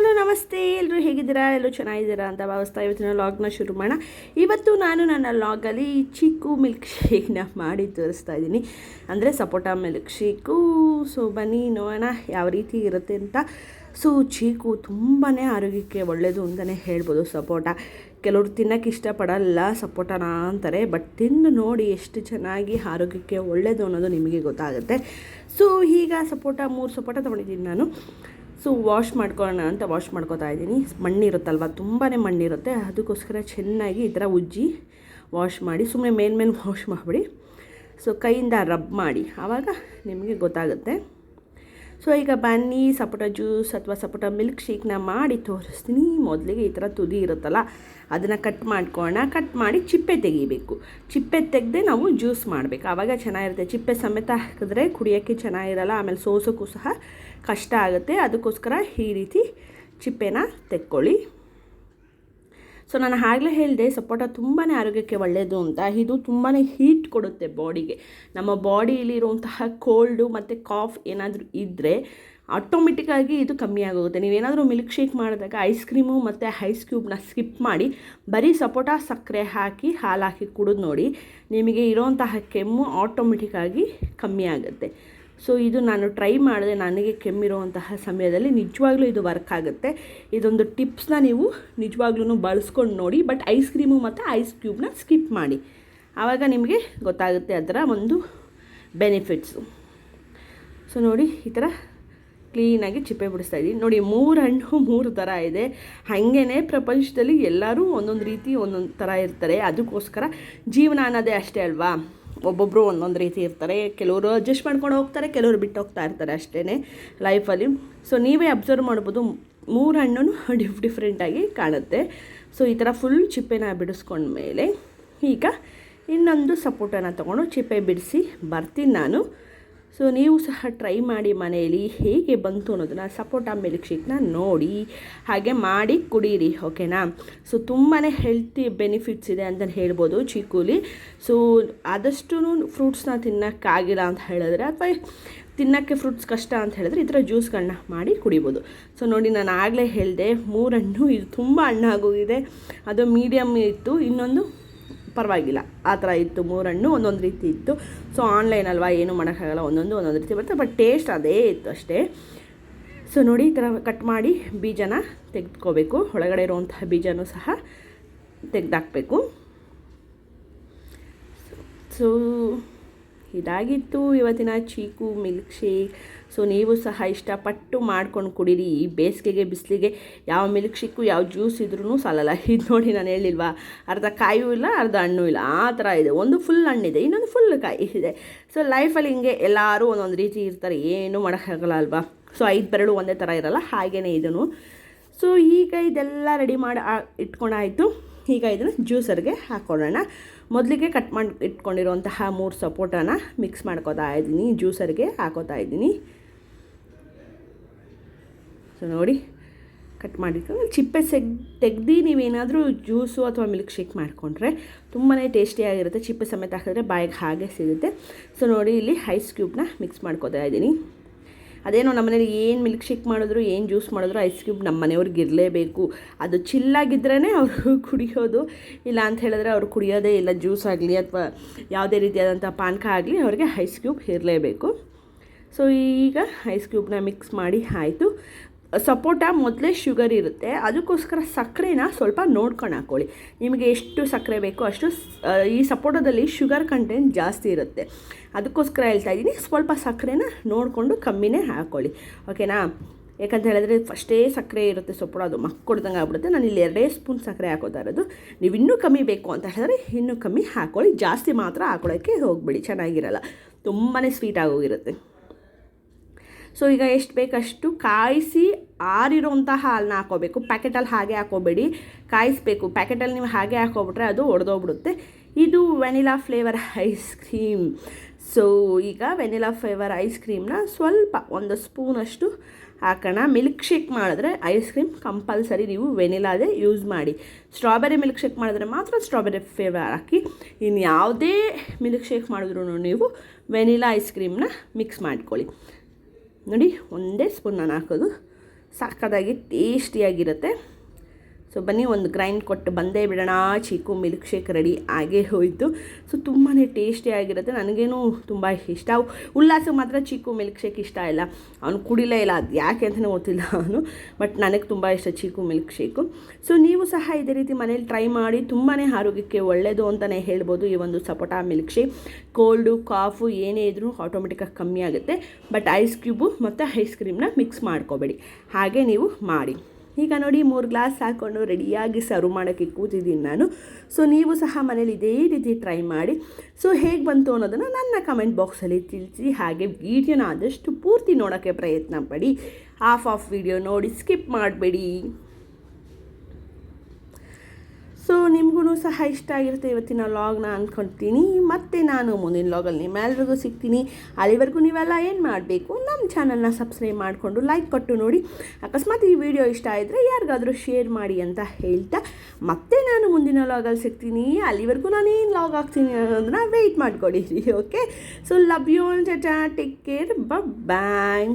Hello, ನಮಸ್ತೆ. ಎಲ್ಲರೂ ಹೇಗಿದ್ದೀರಾ? ಎಲ್ಲರೂ ಚೆನ್ನಾಗಿದ್ದೀರಾ ಅಂತ ಭಾವಿಸ್ತಾ ಇವತ್ತಿನ ಲಾಗ್ನ ಶುರು ಮಾಡೋಣ. ಇವತ್ತು ನಾನು ನನ್ನ ಲಾಗಲ್ಲಿ ಚಿಕ್ಕು ಮಿಲ್ಕ್ ಶೇಕ್ನ ಮಾಡಿ ತೋರಿಸ್ತಾ ಇದ್ದೀನಿ. ಅಂದರೆ ಸಪೋಟ ಮಿಲ್ಕ್ ಶೇಕು ಸೊ ಬನ್ನಿ, ನೋಡೋಣ ಯಾವ ರೀತಿ ಇರುತ್ತೆ ಅಂತ. ಸೊ ಚೀಕು ತುಂಬಾ ಆರೋಗ್ಯಕ್ಕೆ ಒಳ್ಳೆಯದು ಅಂತಲೇ ಹೇಳ್ಬೋದು ಸಪೋಟ. ಕೆಲವರು ತಿನ್ನೋಕ್ಕೆ ಇಷ್ಟಪಡಲ್ಲ ಸಪೋಟನ ಅಂತಾರೆ ಬಟ್ ತಿಂದು ನೋಡಿ ಎಷ್ಟು ಚೆನ್ನಾಗಿ ಆರೋಗ್ಯಕ್ಕೆ ಒಳ್ಳೆಯದು ಅನ್ನೋದು ನಿಮಗೆ ಗೊತ್ತಾಗುತ್ತೆ. ಸೊ ಈಗ ಸಪೋಟ, ಮೂರು ಸಪೋಟ ತೊಗೊಂಡಿದ್ದೀನಿ ನಾನು. ಸೊ ವಾಶ್ ಮಾಡ್ಕೊಳ್ಳೋಣ ಅಂತ ವಾಶ್ ಮಾಡ್ಕೊತಾ ಇದ್ದೀನಿ. ಮಣ್ಣಿರುತ್ತಲ್ವ? ತುಂಬಾ ಮಣ್ಣಿರುತ್ತೆ. ಅದಕ್ಕೋಸ್ಕರ ಚೆನ್ನಾಗಿ ಈ ಥರ ಉಜ್ಜಿ ವಾಶ್ ಮಾಡಿ ಸುಮ್ಮನೆ ಮೇನ್ ಮೇನ್ ವಾಶ್ ಮಾಡಿಬಿಡಿ. ಸೊ ಕೈಯಿಂದ ರಬ್ ಮಾಡಿ. ಆವಾಗ ನಿಮಗೆ ಗೊತ್ತಾಗುತ್ತೆ. ಸೊ ಈಗ ಬನ್ನಿ, ಸಪೋಟ ಜ್ಯೂಸ್ ಅಥವಾ ಸಪೋಟ ಮಿಲ್ಕ್ ಶೇಕ್ನ ಮಾಡಿ ತೋರಿಸ್ತೀನಿ. ಮೊದಲಿಗೆ ಈ ಥರ ತುದಿ ಇರುತ್ತಲ್ಲ, ಅದನ್ನು ಕಟ್ ಮಾಡ್ಕೋಣ ಕಟ್ ಮಾಡಿ ಚಿಪ್ಪೆ ತೆಗಿಬೇಕು. ಚಿಪ್ಪೆ ತೆಗೆದೇ ನಾವು ಜ್ಯೂಸ್ ಮಾಡಬೇಕು. ಆವಾಗ ಚೆನ್ನಾಗಿರುತ್ತೆ. ಚಿಪ್ಪೆ ಸಮೇತ ಹಾಕಿದ್ರೆ ಕುಡಿಯೋಕ್ಕೆ ಚೆನ್ನಾಗಿರಲ್ಲ, ಆಮೇಲೆ ಸೋಸೋಕ್ಕೂ ಸಹ ಕಷ್ಟ ಆಗುತ್ತೆ. ಅದಕ್ಕೋಸ್ಕರ ಈ ರೀತಿ ಚಿಪ್ಪೆನ ತೆಕ್ಕೊಳ್ಳಿ. ಸೊ ನಾನು ಆಗಲೇ ಹೇಳಿದೆ, ಸಪೋಟ ತುಂಬಾ ಆರೋಗ್ಯಕ್ಕೆ ಒಳ್ಳೆಯದು ಅಂತ. ಇದು ತುಂಬಾ ಹೀಟ್ ಕೊಡುತ್ತೆ ಬಾಡಿಗೆ ನಮ್ಮ ಬಾಡಿಯಲ್ಲಿರುವಂತಹ ಕೋಲ್ಡು ಮತ್ತು ಕಾಫ್ ಏನಾದರೂ ಇದ್ದರೆ ಆಟೋಮೆಟಿಕ್ಕಾಗಿ ಇದು ಕಮ್ಮಿ ಆಗೋಗುತ್ತೆ. ನೀವೇನಾದರೂ ಮಿಲ್ಕ್ ಶೇಕ್ ಮಾಡಿದಾಗ ಐಸ್ ಕ್ರೀಮು ಮತ್ತು ಐಸ್ ಕ್ಯೂಬ್ನ ಸ್ಕಿಪ್ ಮಾಡಿ, ಬರೀ ಸಪೋಟ ಸಕ್ಕರೆ ಹಾಕಿ, ಹಾಲು ಹಾಕಿ ಕುಡಿದು ನೋಡಿ, ನಿಮಗೆ ಇರೋಂತಹ ಕೆಮ್ಮು ಆಟೋಮೆಟಿಕ್ಕಾಗಿ ಕಮ್ಮಿ ಆಗುತ್ತೆ. ಸೊ ಇದು ನಾನು ಟ್ರೈ ಮಾಡಿದೆ, ನನಗೆ ಕೆಮ್ಮಿರುವಂತಹ ಸಮಯದಲ್ಲಿ ನಿಜವಾಗ್ಲೂ ಇದು ವರ್ಕ್ ಆಗುತ್ತೆ. ಇದೊಂದು ಟಿಪ್ಸ್ನ ನೀವು ನಿಜವಾಗ್ಲೂ ಬಳಸ್ಕೊಂಡು ನೋಡಿ ಬಟ್ ಐಸ್ ಕ್ರೀಮು ಮತ್ತು ಐಸ್ ಕ್ಯೂಬ್ನ ಸ್ಕಿಪ್ ಮಾಡಿ. ಆವಾಗ ನಿಮಗೆ ಗೊತ್ತಾಗುತ್ತೆ ಅದರ ಒಂದು ಬೆನಿಫಿಟ್ಸು ಸೊ ನೋಡಿ, ಈ ಥರ ಕ್ಲೀನಾಗಿ ಚಿಪ್ಪೆ ಬಿಡಿಸ್ತಾ ಇದ್ದೀನಿ. ನೋಡಿ, ಮೂರು ಹಣ್ಣು ಮೂರು ಥರ ಇದೆ. ಹಾಗೇ ಪ್ರಪಂಚದಲ್ಲಿ ಎಲ್ಲರೂ ಒಂದೊಂದು ರೀತಿ ಒಂದೊಂದು ಥರ ಇರ್ತಾರೆ. ಅದಕ್ಕೋಸ್ಕರ ಜೀವನ ಅನ್ನೋದೇ ಅಷ್ಟೇ ಅಲ್ವಾ? ಒಬ್ಬೊಬ್ಬರು ಒಂದೊಂದು ರೀತಿ ಇರ್ತಾರೆ. ಕೆಲವರು ಅಡ್ಜಸ್ಟ್ ಮಾಡ್ಕೊಂಡು ಹೋಗ್ತಾರೆ, ಕೆಲವರು ಬಿಟ್ಟು ಹೋಗ್ತಾ ಇರ್ತಾರೆ ಅಷ್ಟೇ ಲೈಫಲ್ಲಿ ಸೊ ನೀವೇ ಅಬ್ಸರ್ವ್ ಮಾಡ್ಬೋದು. ಮೂರು ಹಣ್ಣು ಡಿಫ್ ಡಿಫ್ರೆಂಟಾಗಿ ಕಾಣುತ್ತೆ. ಸೊ ಈ ಥರ ಫುಲ್ ಚಿಪ್ಪೆನ ಬಿಡಿಸ್ಕೊಂಡ್ಮೇಲೆ ಈಗ ಇನ್ನೊಂದು ಸಪೋಟನ ತೊಗೊಂಡು ಚಿಪ್ಪೆ ಬಿಡಿಸಿ ಬರ್ತೀನಿ ನಾನು. ಸೊ ನೀವು ಸಹ ಟ್ರೈ ಮಾಡಿ ಮನೆಯಲ್ಲಿ ಹೇಗೆ ಬಂತು ಅನ್ನೋದನ್ನ ಸಪೋಟಾ ಮಿಲ್ಕ್ ಶೇಕ್ನ ನೋಡಿ, ಹಾಗೆ ಮಾಡಿ ಕುಡೀರಿ ಓಕೆನಾ ಸೊ ತುಂಬಾ ಹೆಲ್ತಿ ಬೆನಿಫಿಟ್ಸ್ ಇದೆ ಅಂತ ಹೇಳ್ಬೋದು ಚಿಕ್ಕೂಲಿ. ಸೊ ಆದಷ್ಟು ಫ್ರೂಟ್ಸ್ನ ತಿನ್ನೋಕ್ಕಾಗಿಲ್ಲ ಅಂತ ಹೇಳಿದ್ರೆ ಅಥವಾ ತಿನ್ನೋಕ್ಕೆ ಫ್ರೂಟ್ಸ್ ಕಷ್ಟ ಅಂತ ಹೇಳಿದ್ರೆ ಈ ಥರ ಜ್ಯೂಸ್ಗಳನ್ನ ಮಾಡಿ ಕುಡಿಬೋದು. ಸೊ ನೋಡಿ ನಾನು ಆಗಲೇ ಹೇಳಿದೆ ಮೂರು ಹಣ್ಣು ಇದು ತುಂಬ ಹಣ್ಣಾಗೋಗಿದೆ. ಅದು ಮೀಡಿಯಮ್ ಇತ್ತು, ಇನ್ನೊಂದು ಪರವಾಗಿಲ್ಲ. ಆ ಥರ ಇತ್ತು ಮೂರಣ್ಣು ಒಂದೊಂದು ರೀತಿ ಇತ್ತು. ಸೊ ಆನ್ಲೈನ್ ಅಲ್ವಾ, ಏನೂ ಮಾಡೋಕ್ಕಾಗಲ್ಲ ಒಂದೊಂದು ಒಂದೊಂದು ರೀತಿ ಬರುತ್ತೆ ಬಟ್ ಟೇಸ್ಟ್ ಅದೇ ಇತ್ತು ಅಷ್ಟೇ. ಸೊ ನೋಡಿ, ಈ ಥರ ಕಟ್ ಮಾಡಿ ಬೀಜನ ತೆಗೆದುಕೋಬೇಕು. ಒಳಗಡೆ ಇರುವಂತಹ ಬೀಜನೂ ಸಹ ತೆಗೆದಾಕಬೇಕು. ಸೊ ಇದಾಗಿತ್ತು ಇವತ್ತಿನ ಚೀಕು ಮಿಲ್ಕ್ ಶೇಕ್ ಸೊ, ನೀವು ಸಹ ಇಷ್ಟಪಟ್ಟು ಮಾಡ್ಕೊಂಡು ಕುಡೀರಿ. ಈ ಬೇಸಿಗೆಗೆ, ಬಿಸಿಲಿಗೆ ಯಾವ ಮಿಲ್ಕ್ ಶೇಕು ಯಾವ ಜ್ಯೂಸ್ ಇದ್ರೂ ಸಾಲಲ್ಲ. ಇದು ನೋಡಿ ನಾನು ಹೇಳಿಲ್ವಾ? ಅರ್ಧ ಕಾಯೂ ಇಲ್ಲ, ಅರ್ಧ ಹಣ್ಣು ಇಲ್ಲ. ಆ ಥರ ಇದೆ. ಒಂದು ಫುಲ್ ಹಣ್ಣಿದೆ. ಇನ್ನೊಂದು ಫುಲ್ ಕಾಯಿ ಇದೆ. ಸೊ ಲೈಫಲ್ಲಿ ಹಿಂಗೆ ಎಲ್ಲರೂ ಒಂದೊಂದು ರೀತಿ ಇರ್ತಾರೆ. ಏನೂ ಮಾಡೋಕ್ಕಾಗಲ್ಲ ಅಲ್ವಾ? ಸೊ ಐದು ಬೆರಳು ಒಂದೇ ಥರ ಇರಲ್ಲ. ಹಾಗೇ ಇದನ್ನು ಸೊ ಈಗ ಇದೆಲ್ಲ ರೆಡಿ ಮಾಡಿ ಇಟ್ಕೊಂಡಾಯಿತು. ಈಗ ಇದನ್ನು ಜ್ಯೂಸರ್ಗೆ ಹಾಕ್ಕೊಳ್ಳೋಣ ಮೊದಲಿಗೆ ಕಟ್ ಮಾಡಿ ಇಟ್ಕೊಂಡಿರುವಂತಹ ಮೂರು ಸಪೋಟನ ಮಿಕ್ಸ್ ಮಾಡ್ಕೋತಾ ಇದ್ದೀನಿ, ಜ್ಯೂಸರ್ಗೆ ಹಾಕೋತಾ ಇದ್ದೀನಿ. ಸೊ ನೋಡಿ, ಕಟ್ ಮಾಡಿಟ್ಕೊಂಡು ಚಿಪ್ಪೆ ಸೆಗ್, ತೆಗ್ದು ನೀವೇನಾದರೂ ಜ್ಯೂಸು ಅಥವಾ ಮಿಲ್ಕ್ ಶೇಕ್ ಮಾಡಿಕೊಂಡ್ರೆ ತುಂಬಾ ಟೇಸ್ಟಿಯಾಗಿರುತ್ತೆ ಚಿಪ್ಪೆ ಸಮೇತ ಹಾಕಿದ್ರೆ ಬಾಯಿಗೆ ಹಾಗೆ ಸಿಗುತ್ತೆ. ಸೊ ನೋಡಿ, ಇಲ್ಲಿ ಐಸ್ ಕ್ಯೂಬ್ನ ಮಿಕ್ಸ್ ಮಾಡ್ಕೋತಾ ಇದ್ದೀನಿ. ಅದೇನೋ ನಮ್ಮನೇಲಿ ಏನು ಮಿಲ್ಕ್ ಶೇಕ್ ಮಾಡಿದ್ರು, ಏನು ಜ್ಯೂಸ್ ಮಾಡಿದ್ರು ಐಸ್ ಕ್ಯೂಬ್ ನಮ್ಮ ಮನೆಯವ್ರಿಗೆ ಇರಲೇಬೇಕು. ಅದು ಚಿಲ್ಲಾಗಿದ್ರೇ ಅವರು ಕುಡಿಯೋದು. ಇಲ್ಲ ಅಂತ ಹೇಳಿದ್ರೆ ಅವ್ರು ಕುಡಿಯೋದೇ ಇಲ್ಲ ಜ್ಯೂಸ್ ಆಗಲಿ ಅಥವಾ ಯಾವುದೇ ರೀತಿಯಾದಂಥ ಪಾನಕ ಆಗಲಿ ಅವ್ರಿಗೆ ಐಸ್ ಕ್ಯೂಬ್ ಇರಲೇಬೇಕು. ಸೊ ಈಗ ಐಸ್ ಕ್ಯೂಬ್ನ ಮಿಕ್ಸ್ ಮಾಡಿ ಆಯಿತು. ಸಪೋಟ ಮೊದಲೇ ಶುಗರ್ ಇರುತ್ತೆ. ಅದಕ್ಕೋಸ್ಕರ ಸಕ್ಕರೆನ ಸ್ವಲ್ಪ ನೋಡ್ಕೊಂಡು ಹಾಕ್ಕೊಳ್ಳಿ ನಿಮಗೆ ಎಷ್ಟು ಸಕ್ಕರೆ ಬೇಕೋ ಅಷ್ಟು ಈ ಸಪೋಟದಲ್ಲಿ ಶುಗರ್ ಕಂಟೆಂಟ್ ಜಾಸ್ತಿ ಇರುತ್ತೆ. ಅದಕ್ಕೋಸ್ಕರ ಹೇಳ್ತಾ ಇದ್ದೀನಿ, ಸ್ವಲ್ಪ ಸಕ್ಕರೆನ ನೋಡಿಕೊಂಡು ಕಮ್ಮಿನೇ ಹಾಕ್ಕೊಳ್ಳಿ ಓಕೆನಾ? ಯಾಕಂತ ಹೇಳಿದ್ರೆ ಫಸ್ಟೇ ಸಕ್ಕರೆ ಇರುತ್ತೆ ಸೊಪ್ಪು ಅದು ಮಕ್ಕೊಡ್ದಂಗೆ ಆಗ್ಬಿಡುತ್ತೆ. ನಾನು ಇಲ್ಲಿ ಎರಡೇ ಸ್ಪೂನ್ ಸಕ್ಕರೆ ಹಾಕೋತಾ ಇರೋದು. ನೀವು ಇನ್ನೂ ಕಮ್ಮಿ ಬೇಕು ಅಂತ ಹೇಳಿದ್ರೆ ಇನ್ನೂ ಕಮ್ಮಿ ಹಾಕ್ಕೊಳ್ಳಿ ಜಾಸ್ತಿ ಮಾತ್ರ ಹಾಕೊಳ್ಳೋಕ್ಕೆ ಹೋಗ್ಬಿಡಿ, ಚೆನ್ನಾಗಿರಲ್ಲ. ತುಂಬಾ ಸ್ವೀಟಾಗಿ ಆಗೋಗಿರುತ್ತೆ ಸೊ ಈಗ ಎಷ್ಟು ಬೇಕಷ್ಟು ಕಾಯಿಸಿ ಆರಿರೋಂಥ ಹಾಲನ್ನ ಹಾಕೋಬೇಕು. ಪ್ಯಾಕೆಟಲ್ಲಿ ಹಾಗೆ ಹಾಕೋಬೇಡಿ. ಕಾಯಿಸಬೇಕು. ಪ್ಯಾಕೆಟಲ್ಲಿ ನೀವು ಹಾಗೆ ಹಾಕೋಬಿಟ್ರೆ ಅದು ಒಡೆದೋಗ್ಬಿಡುತ್ತೆ. ಇದು vanilla flavour ice cream so ಈಗ ವೆನಿಲಾ ಫ್ಲೇವರ್ ಐಸ್ ಕ್ರೀಮ್ನ ಸ್ವಲ್ಪ ಒಂದು ಸ್ಪೂನಷ್ಟು ಹಾಕೋಣ. ಮಿಲ್ಕ್ ಶೇಕ್ ಮಾಡಿದ್ರೆ ಐಸ್ ಕ್ರೀಮ್ ಕಂಪಲ್ಸರಿ ನೀವು ವೆನಿಲಾದೇ ಯೂಸ್ ಮಾಡಿ. ಸ್ಟ್ರಾಬೆರಿ ಮಿಲ್ಕ್ ಶೇಕ್ ಮಾಡಿದ್ರೆ ಮಾತ್ರ ಸ್ಟ್ರಾಬೆರಿ ಫ್ಲೇವರ್ ಹಾಕಿ. ಇನ್ನು ಯಾವುದೇ ಮಿಲ್ಕ್ ಶೇಕ್ ಮಾಡಿದ್ರೂ ನೀವು ವೆನಿಲಾ ಐಸ್ ಕ್ರೀಮ್ನ ಮಿಕ್ಸ್ ಮಾಡ್ಕೊಳ್ಳಿ. ನೋಡಿ ಒಂದೇ ಸ್ಪೂನ್ ನಾನು ಹಾಕೋದು. ಸಾಕಾದಾಗಿ ಟೇಸ್ಟಿಯಾಗಿರುತ್ತೆ ಸೊ ಬನ್ನಿ, ಒಂದು ಗ್ರೈಂಡ್ ಕೊಟ್ಟು ಬಂದೇ ಬಿಡೋಣ. ಚೀಕು ಮಿಲ್ಕ್ ಶೇಕ್ ರೆಡಿ ಆಗೇ ಹೋಯಿತು. ಸೊ ತುಂಬಾ ಟೇಸ್ಟಿಯಾಗಿರುತ್ತೆ ನನಗೇನು ತುಂಬ ಇಷ್ಟ. ಉಲ್ಲಾಸಕ್ಕೆ ಮಾತ್ರ ಚೀಕು ಮಿಲ್ಕ್ ಶೇಕ್ ಇಷ್ಟ ಇಲ್ಲ. ಅವನು ಕುಡಿಲೇ ಇಲ್ಲ. ಅದು ಯಾಕೆ ಅಂತಲೇ ಗೊತ್ತಿಲ್ಲ ಅವನು. ಬಟ್ ನನಗೆ ತುಂಬ ಇಷ್ಟ ಚೀಕು ಮಿಲ್ಕ್ ಶೇಕು ಸೊ ನೀವು ಸಹ ಇದೇ ರೀತಿ ಮನೇಲಿ ಟ್ರೈ ಮಾಡಿ. ತುಂಬಾ ಆರೋಗ್ಯಕ್ಕೆ ಒಳ್ಳೆಯದು ಅಂತಲೇ ಹೇಳ್ಬೋದು ಈ ಒಂದು ಸಪೋಟಾ ಮಿಲ್ಕ್ ಶೇಕ್ ಕೋಲ್ಡು, ಕಾಫು ಏನೇ ಇದ್ರೂ ಆಟೋಮೆಟಿಕಾಗಿ ಕಮ್ಮಿ ಆಗುತ್ತೆ. ಬಟ್ ಐಸ್ ಕ್ಯೂಬು ಮತ್ತು ಐಸ್ ಕ್ರೀಮ್ನ ಮಿಕ್ಸ್ ಮಾಡ್ಕೋಬೇಡಿ. ಹಾಗೆ ನೀವು ಮಾಡಿ. ಈಗ ನೋಡಿ ಮೂರು ಗ್ಲಾಸ್ ಹಾಕ್ಕೊಂಡು ರೆಡಿಯಾಗಿ ಸರ್ವ್ ಮಾಡೋಕ್ಕೆ ಕೂತಿದ್ದೀನಿ ನಾನು. ಸೊ ನೀವು ಸಹ ಮನೇಲಿ ಇದೇ ರೀತಿ ಟ್ರೈ ಮಾಡಿ. ಸೊ ಹೇಗೆ ಬಂತು ಅನ್ನೋದನ್ನು ನನ್ನ ಕಮೆಂಟ್ ಬಾಕ್ಸಲ್ಲಿ ತಿಳಿಸಿ. ಹಾಗೆ ವೀಡಿಯೋನ ಆದಷ್ಟು ಪೂರ್ತಿ ನೋಡೋಕ್ಕೆ ಪ್ರಯತ್ನ ಪಡಿ. ಹಾಫ್ ಆಫ್ ವಿಡಿಯೋ ನೋಡಿ ಸ್ಕಿಪ್ ಮಾಡಬೇಡಿ. ಸೊ ನಿಮಗೂ ಸಹ ಇಷ್ಟ ಆಗಿರುತ್ತೆ ಇವತ್ತಿನ ಲಾಗ್ನ ಅಂದ್ಕೊಳ್ತೀನಿ ಮತ್ತು ನಾನು ಮುಂದಿನ ಲಾಗಲ್ಲಿ ನಿಮ್ಮೆಲ್ರಿಗೂ ಸಿಗ್ತೀನಿ. ಅಲ್ಲಿವರೆಗೂ ನೀವೆಲ್ಲ ಏನು ಮಾಡಬೇಕು? ನಮ್ಮ ಚಾನಲ್ನ ಸಬ್ಸ್ಕ್ರೈಬ್ ಮಾಡಿಕೊಂಡು ಲೈಕ್ ಕೊಟ್ಟು ನೋಡಿ. ಅಕಸ್ಮಾತ್ ಈ ವಿಡಿಯೋ ಇಷ್ಟ ಆದರೆ ಯಾರಿಗಾದರೂ ಶೇರ್ ಮಾಡಿ ಅಂತ ಹೇಳ್ತಾ. ಮತ್ತೆ ನಾನು ಮುಂದಿನ ಲಾಗಲ್ಲಿ ಸಿಗ್ತೀನಿ. ಅಲ್ಲಿವರೆಗೂ ನಾನು ಏನು ಲಾಗ್ ಆಗ್ತೀನಿ ಅನ್ನೋದನ್ನ wait ಮಾಡ್ಕೊಡಿರಿ okay so love you take care bye